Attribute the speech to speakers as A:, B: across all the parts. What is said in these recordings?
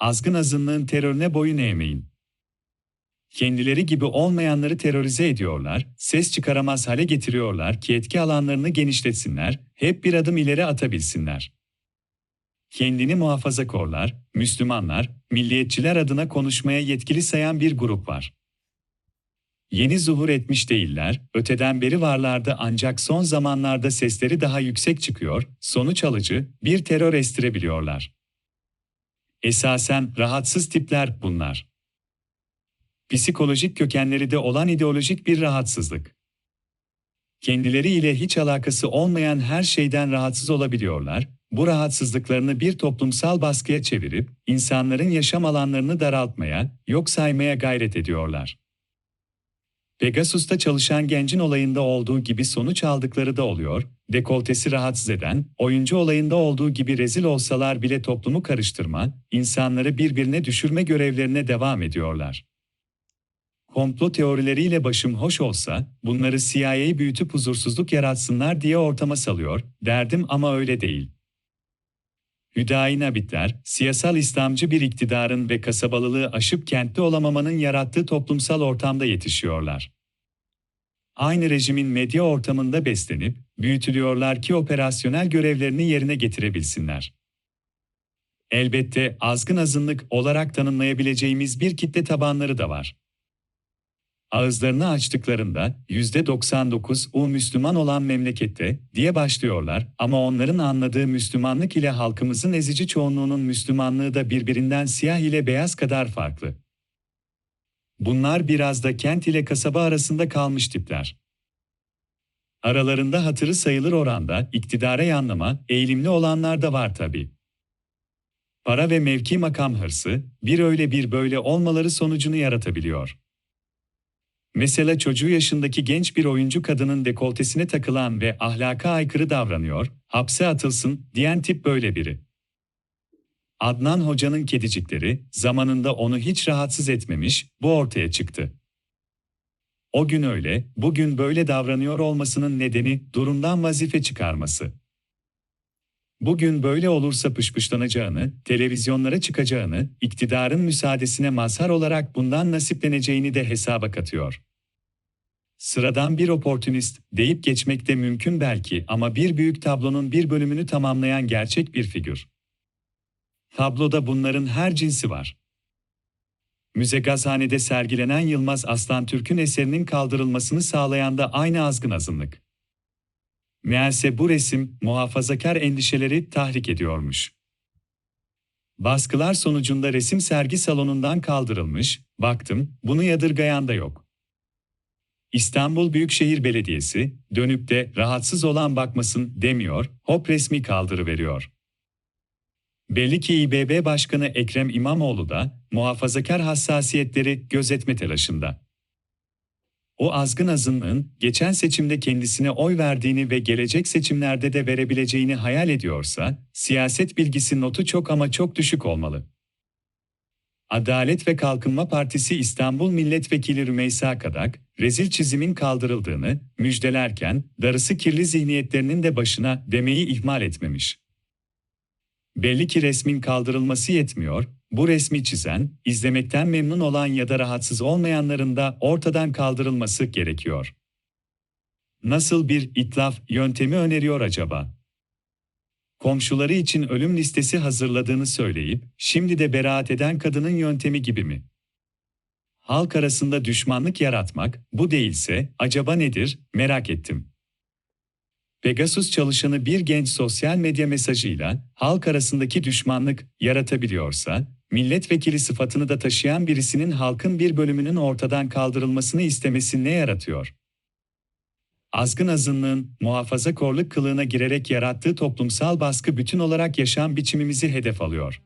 A: azgın azınlığın terörüne boyun eğmeyin. Kendileri gibi olmayanları terörize ediyorlar, ses çıkaramaz hale getiriyorlar ki etki alanlarını genişletsinler, hep bir adım ileri atabilsinler. Kendini muhafazakorlar, Müslümanlar, milliyetçiler adına konuşmaya yetkili sayan bir grup var. Yeni zuhur etmiş değiller, öteden beri varlardı ancak son zamanlarda sesleri daha yüksek çıkıyor, sonuç alıcı, bir terör estirebiliyorlar. Esasen rahatsız tipler bunlar. Psikolojik kökenleri de olan ideolojik bir rahatsızlık. Kendileriyle hiç alakası olmayan her şeyden rahatsız olabiliyorlar, bu rahatsızlıklarını bir toplumsal baskıya çevirip, insanların yaşam alanlarını daraltmaya, yok saymaya gayret ediyorlar. Pegasus'ta çalışan gencin olayında olduğu gibi sonuç aldıkları da oluyor, dekoltesi rahatsız eden, oyuncu olayında olduğu gibi rezil olsalar bile toplumu karıştırma, insanları birbirine düşürme görevlerine devam ediyorlar. Komplo teorileriyle başım hoş olsa, bunları CIA'yı büyütüp huzursuzluk yaratsınlar diye ortama salıyor, derdim ama öyle değil. Hüdayi Nabitler, siyasal İslamcı bir iktidarın ve kasabalılığı aşıp kentte olamamanın yarattığı toplumsal ortamda yetişiyorlar. Aynı rejimin medya ortamında beslenip, büyütülüyorlar ki operasyonel görevlerini yerine getirebilsinler. Elbette azgın azınlık olarak tanımlayabileceğimiz bir kitle tabanları da var. Ağızlarını açtıklarında %99 o Müslüman olan memlekette diye başlıyorlar ama onların anladığı Müslümanlık ile halkımızın ezici çoğunluğunun Müslümanlığı da birbirinden siyah ile beyaz kadar farklı. Bunlar biraz da kent ile kasaba arasında kalmış tipler. Aralarında hatırı sayılır oranda iktidara yanlama, eğilimli olanlar da var tabi. Para ve mevki makam hırsı, bir öyle bir böyle olmaları sonucunu yaratabiliyor. Mesela çocuğu yaşındaki genç bir oyuncu kadının dekoltesine takılan ve ahlaka aykırı davranıyor, hapse atılsın diyen tip böyle biri. Adnan Hoca'nın kedicikleri zamanında onu hiç rahatsız etmemiş, bu ortaya çıktı. O gün öyle, bugün böyle davranıyor olmasının nedeni durumdan vazife çıkarması. Bugün böyle olursa pışpışlanacağını, televizyonlara çıkacağını, iktidarın müsaadesine mazhar olarak bundan nasipleneceğini de hesaba katıyor. Sıradan bir oportunist deyip geçmek de mümkün belki ama bir büyük tablonun bir bölümünü tamamlayan gerçek bir figür. Tabloda bunların her cinsi var. Müze Gazhane'de sergilenen Yılmaz Aslan Türk'ün eserinin kaldırılmasını sağlayan da aynı azgın azınlık. Meğerse bu resim muhafazakar endişeleri tahrik ediyormuş. Baskılar sonucunda resim sergi salonundan kaldırılmış, baktım, bunu yadırgayan da yok. İstanbul Büyükşehir Belediyesi, dönüp de rahatsız olan bakmasın demiyor, hop resmi kaldırıveriyor. Belli ki İBB Başkanı Ekrem İmamoğlu da muhafazakar hassasiyetleri gözetme telaşında. O azgın azınlığın geçen seçimde kendisine oy verdiğini ve gelecek seçimlerde de verebileceğini hayal ediyorsa, siyaset bilgisi notu çok ama çok düşük olmalı. Adalet ve Kalkınma Partisi İstanbul Milletvekili Rümeysa Kadak, rezil çizimin kaldırıldığını müjdelerken, darısı kirli zihniyetlerinin de başına demeyi ihmal etmemiş. Belli ki resmin kaldırılması yetmiyor, bu resmi çizen, izlemekten memnun olan ya da rahatsız olmayanların da ortadan kaldırılması gerekiyor. Nasıl bir itlaf yöntemi öneriyor acaba? Komşuları için ölüm listesi hazırladığını söyleyip, şimdi de beraat eden kadının yöntemi gibi mi? Halk arasında düşmanlık yaratmak, bu değilse, acaba nedir, merak ettim. Pegasus çalışanı bir genç sosyal medya mesajıyla halk arasındaki düşmanlık yaratabiliyorsa, milletvekili sıfatını da taşıyan birisinin halkın bir bölümünün ortadan kaldırılmasını istemesi ne yaratıyor? Azgın azınlığın muhafazakorluk kılığına girerek yarattığı toplumsal baskı bütün olarak yaşam biçimimizi hedef alıyor.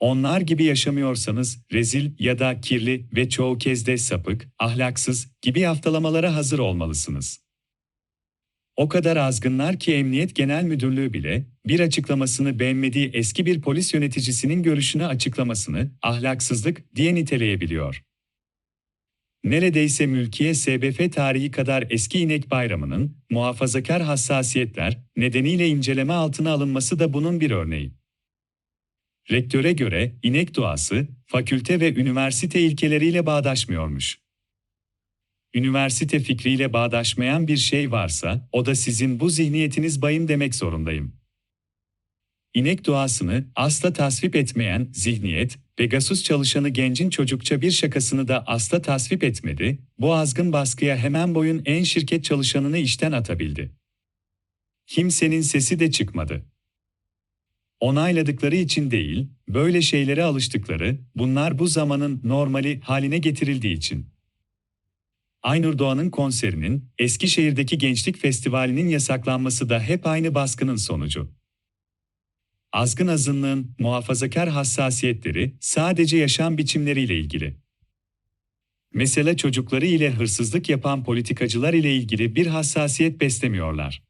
A: Onlar gibi yaşamıyorsanız rezil ya da kirli ve çoğu kez de sapık, ahlaksız gibi haftalamalara hazır olmalısınız. O kadar azgınlar ki Emniyet Genel Müdürlüğü bile bir açıklamasını beğenmediği eski bir polis yöneticisinin görüşünü açıklamasını ahlaksızlık diye niteleyebiliyor. Neredeyse mülkiye SBF tarihi kadar eski inek bayramının muhafazakar hassasiyetler nedeniyle inceleme altına alınması da bunun bir örneği. Rektöre göre inek duası, fakülte ve üniversite ilkeleriyle bağdaşmıyormuş. Üniversite fikriyle bağdaşmayan bir şey varsa, o da sizin bu zihniyetiniz bayım demek zorundayım. İnek duasını asla tasvip etmeyen zihniyet, Pegasus çalışanı gencin çocukça bir şakasını da asla tasvip etmedi, bu azgın baskıya hemen boyun en şirket çalışanını işten atabildi. Kimsenin sesi de çıkmadı. Onayladıkları için değil, böyle şeylere alıştıkları, bunlar bu zamanın normali haline getirildiği için. Aynur Doğan'ın konserinin, Eskişehir'deki Gençlik Festivali'nin yasaklanması da hep aynı baskının sonucu. Azgın azınlığın muhafazakar hassasiyetleri sadece yaşam biçimleriyle ilgili. Mesela çocukları ile hırsızlık yapan politikacılar ile ilgili bir hassasiyet beslemiyorlar.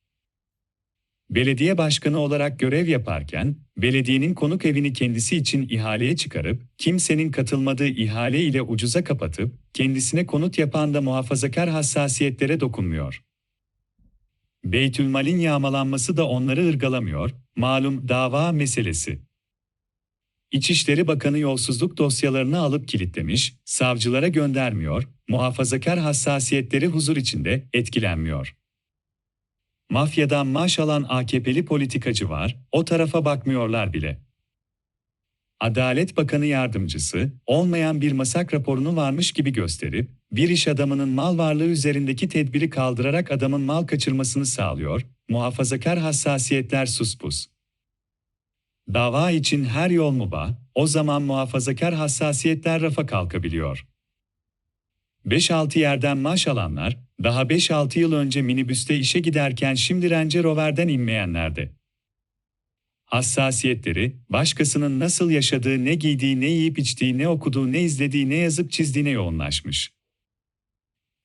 A: Belediye başkanı olarak görev yaparken, belediyenin konuk evini kendisi için ihaleye çıkarıp, kimsenin katılmadığı ihale ile ucuza kapatıp, kendisine konut yapan da muhafazakar hassasiyetlere dokunmuyor. Beytülmal'in yağmalanması da onları ırgalamıyor, malum dava meselesi. İçişleri Bakanı yolsuzluk dosyalarını alıp kilitlemiş, savcılara göndermiyor, muhafazakar hassasiyetleri huzur içinde etkilenmiyor. Mafyadan maaş alan AKP'li politikacı var, o tarafa bakmıyorlar bile. Adalet Bakanı yardımcısı, olmayan bir masak raporunu varmış gibi gösterip, bir iş adamının mal varlığı üzerindeki tedbiri kaldırarak adamın mal kaçırmasını sağlıyor, muhafazakar hassasiyetler suspus. Dava için her yol mübah, o zaman muhafazakar hassasiyetler rafa kalkabiliyor. 5-6 yerden maaş alanlar, daha 5-6 yıl önce minibüste işe giderken şimdi Range Rover'den inmeyenlerdi. Hassasiyetleri, başkasının nasıl yaşadığı, ne giydiği, ne yiyip içtiği, ne okuduğu, ne izlediği, ne yazıp çizdiğine yoğunlaşmış.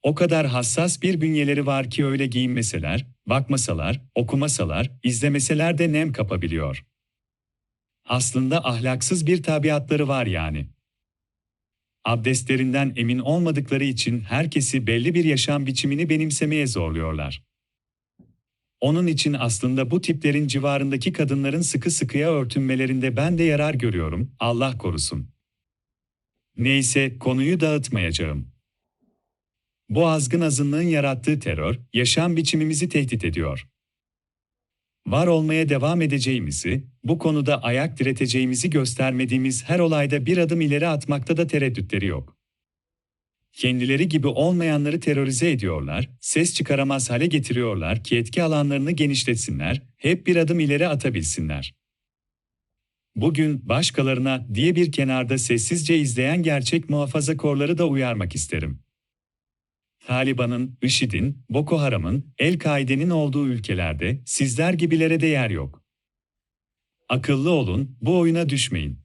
A: O kadar hassas bir bünyeleri var ki öyle giyinmeseler, bakmasalar, okumasalar, izlemeseler de nem kapabiliyor. Aslında ahlaksız bir tabiatları var yani. Abdestlerinden emin olmadıkları için herkesi belli bir yaşam biçimini benimsemeye zorluyorlar. Onun için aslında bu tiplerin civarındaki kadınların sıkı sıkıya örtünmelerinde ben de yarar görüyorum, Allah korusun. Neyse, konuyu dağıtmayacağım. Bu azgın azınlığın yarattığı terör, yaşam biçimimizi tehdit ediyor. Var olmaya devam edeceğimizi, bu konuda ayak direteceğimizi göstermediğimiz her olayda bir adım ileri atmakta da tereddütleri yok. Kendileri gibi olmayanları terörize ediyorlar, ses çıkaramaz hale getiriyorlar ki etki alanlarını genişletsinler, hep bir adım ileri atabilsinler. Bugün başkalarına diye bir kenarda sessizce izleyen gerçek muhafazakorları da uyarmak isterim. Taliban'ın, IŞİD'in, Boko Haram'ın, El-Kaide'nin olduğu ülkelerde sizler gibilere de yer yok. Akıllı olun, bu oyuna düşmeyin.